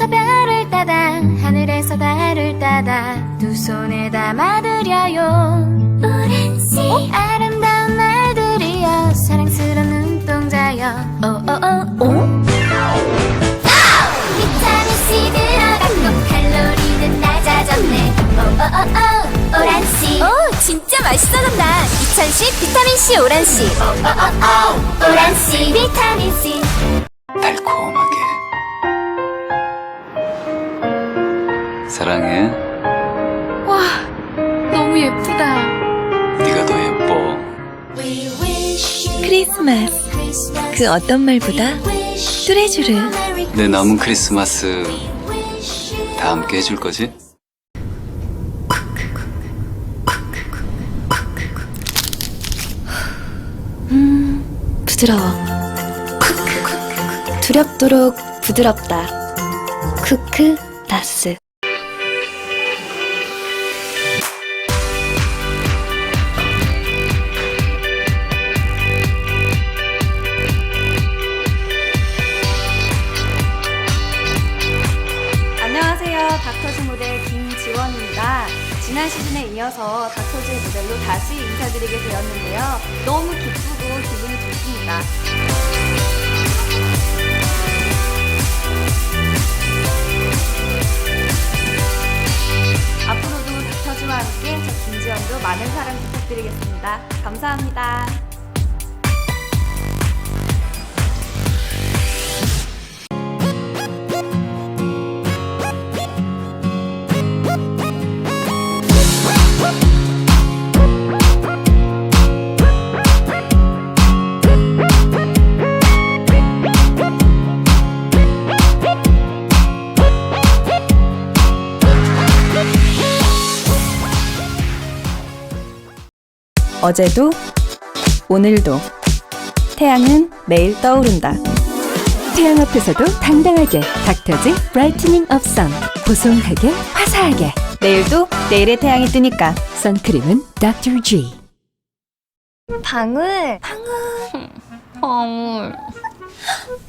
하늘에서 별을 따다 하늘에서 달을 따다 두 손에 담아드려요. 오랜씨 아름다운 날들이여 사랑스러운 눈동자여. 오오오 오? 비타민 C 들어갔고 칼로리는 낮아졌네. 오오오오 오란씨 오 진짜 맛있어졌다. 2010 비타민 C 오란씨 오오오오 오란씨 비타민 C. 달콤하게 사랑해. 와 너무 예쁘다. 네가 더 예뻐. 크리스마스. 그 어떤 말보다 뚜레쥬르. 내 남은 크리스마스 다 함께 해줄 거지? 부드러워. 두렵도록 부드럽다. 크크 다스 지난 시즌에 이어서 닥터즈의 모델로 다시 인사드리게 되었는데요. 너무 기쁘고 기분이 좋습니다. 앞으로도 닥터즈와 함께 저 김지원도 많은 사랑 부탁드리겠습니다. 감사합니다. 어제도 오늘도. 태양은 매일 떠오른다. 태양 앞에서도 당당하게 닥터즈 브라이트닝 업 선. 보송하게 화사하게. 내일도 내일의 태양이 뜨니까. 선크림은 닥터 G. 방울. 방울.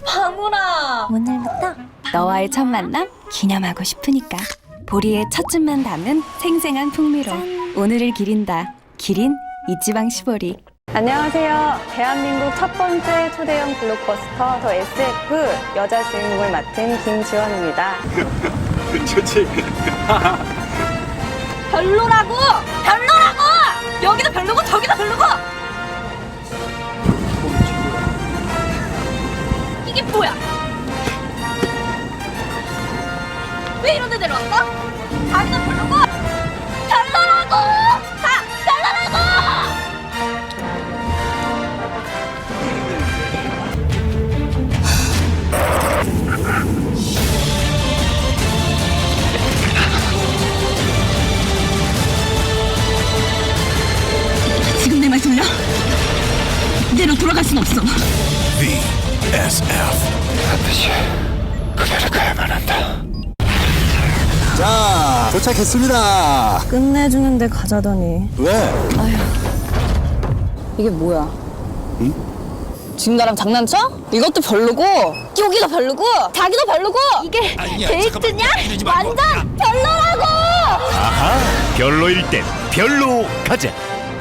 방울아! 오늘부터 너와의 첫 만남 기념하고 싶으니까. 보리의 첫 줌만 담은 생생한 풍미로 오늘을 기린다. 기린 이지방 시보리 안녕하세요. 대한민국 첫 번째 초대형 블록버스터 더 SF 여자 주인공을 맡은 김지원입니다. 좋지. 별로라고! 별로라고! 여기도 별로고 저기도 별로고! 이게 뭐야? 왜 이런 데 데려왔어? 자기도 별로고! 자, 도착했습니다. 끝내주는데 가자더니 왜? 이게 뭐야? 지금 나랑 장난쳐? 이것도 별로고 여기도 별로고 자기도 별로고 이게 데이트냐? 완전 별로라고! 아하, 별로일 땐 별로 가자.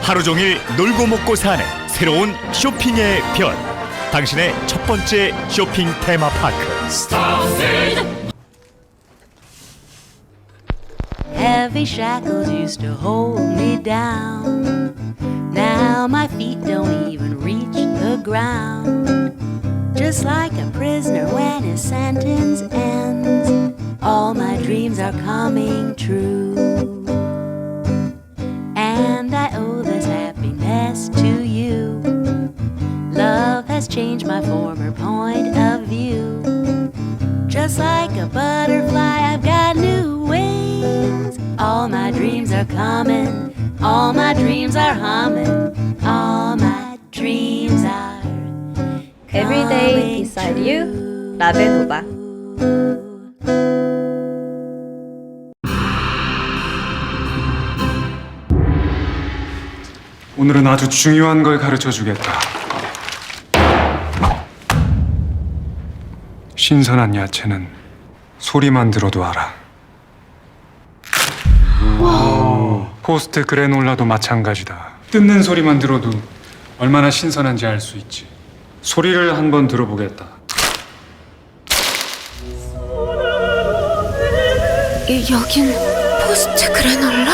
하루 종일 놀고 먹고 사는 새로운 쇼핑의 별. 당신의 첫 번째 쇼핑 테마파크. Heavy shackles used to hold me down. Now my feet don't even reach the ground. Just like a prisoner when his sentence ends, all my dreams are coming true. Changed my former point of view. Just like a butterfly, I've got new wings. All my dreams are coming, all my dreams are humming, all my dreams are Everyday beside you, true. 라베노바. 오늘은 아주 중요한 걸 가르쳐 주겠다. 신선한 야채는 소리만 들어도 알아. 포스트 그래놀라도 마찬가지다. 뜯는 소리만 들어도 얼마나 신선한지 알 수 있지. 소리를 한번 들어보겠다. 여긴 포스트 그래놀라?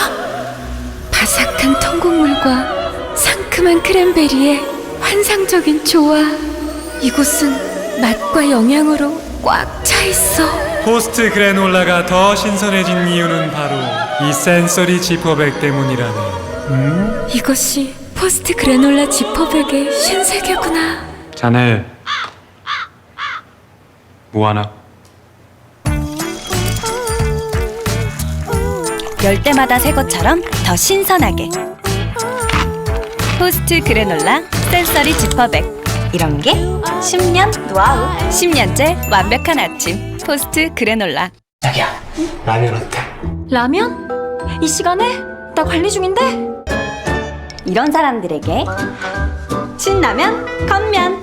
바삭한 통곡물과 상큼한 크랜베리의 환상적인 조화. 이곳은 맛과 영양으로 꽉 차 있어. 포스트 그래놀라가 더 신선해진 이유는 바로 이 센서리 지퍼백 때문이라네. 이것이 포스트 그래놀라 지퍼백의 신세계구나. 자네 뭐하나? 열 때마다 새 것처럼 더 신선하게. 포스트 그래놀라 센서리 지퍼백. 이런 게 10년 노하우. 10년째 완벽한 아침. 포스트 그래놀라. 라면? 이 시간에? 나 관리 중인데? 이런 사람들에게 신라면 컵면.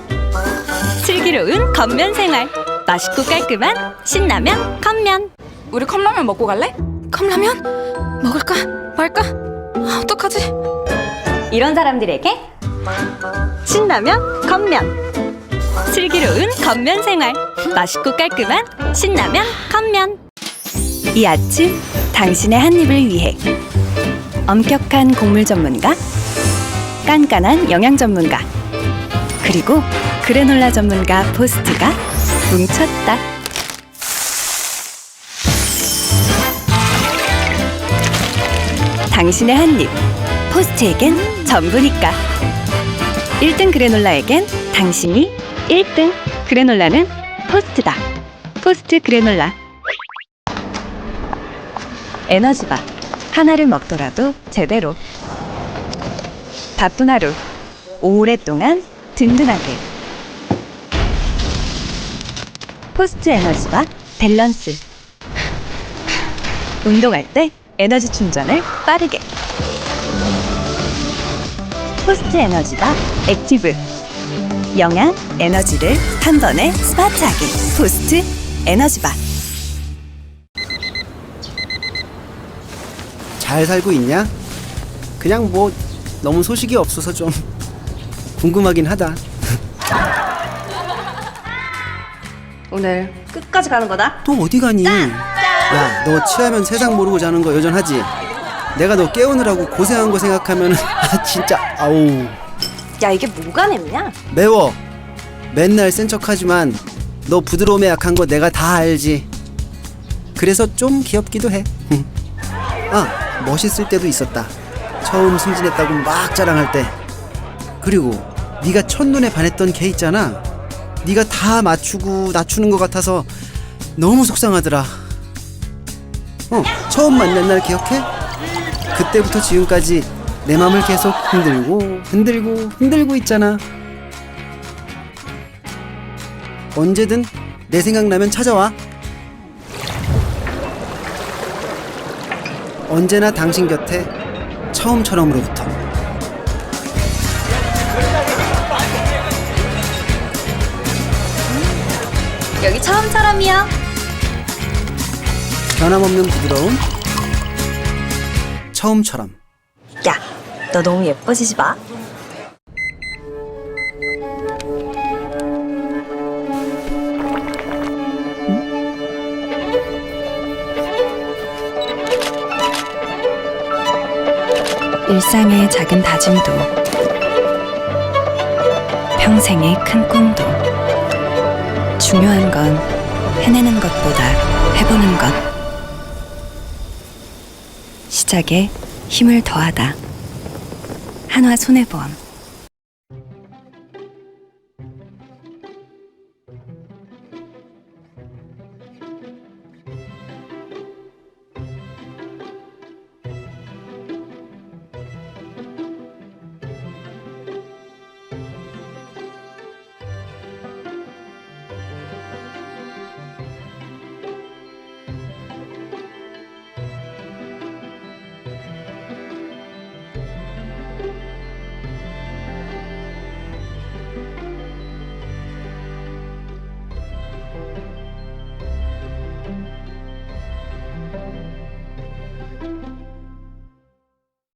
슬기로운 컵면 생활. 맛있고 깔끔한 신라면 컵면. 우리 컵라면 먹고 갈래? 컵라면? 먹을까 말까? 아, 어떡하지? 이런 사람들에게 신라면 컵면. 슬기로운 컵면 생활. 맛있고 깔끔한 신라면 컵면. 이 아침 당신의 한 입을 위해 엄격한 곡물 전문가 깐깐한 영양 전문가 그리고 그래놀라 전문가 포스트가 뭉쳤다. 당신의 한 입 포스트에겐 전부니까 1등 그래놀라에겐 당신이 1등 그래놀라는 포스트다. 포스트 그래놀라. 에너지바. 하나를 먹더라도 제대로. 바쁜 하루. 오랫동안 든든하게. 포스트 에너지바. 밸런스. 운동할 때 에너지 충전을 빠르게 포스트 에너지바 액티브 영양 에너지를 한 번에 스마트하게 포스트 에너지바 잘 살고 있냐? 그냥 뭐 너무 소식이 없어서 좀 궁금하긴 하다. 오늘 끝까지 가는 거다? 또 어디 가니? 야, 너 취하면 세상 모르고 자는 거 여전하지? 내가 너 깨우느라고 고생한 거 생각하면 아 진짜 아우 야 이게 뭐가 맵냐? 매워. 맨날 센 척하지만 너 부드러움에 약한 거 내가 다 알지. 그래서 좀 귀엽기도 해. 아, 멋있을 때도 있었다. 처음 승진했다고 막 자랑할 때. 그리고 네가 첫눈에 반했던 걔 있잖아. 네가 다 맞추고 낮추는 것 같아서 너무 속상하더라. 어, 처음 만난 날 기억해? 그때부터 지금까지 내 맘을 계속 흔들고 흔들고 흔들고 있잖아. 언제든 내 생각나면 찾아와. 언제나 당신 곁에 처음처럼으로부터. 여기 처음처럼이요 변함없는 부드러움. 처음처럼. 야 너 너무 예뻐지지 마 일상의 작은 다짐도 평생의 큰 꿈도 중요한 건 해내는 것보다 해보는 것 시작에 힘을 더하다. 한화 손해보험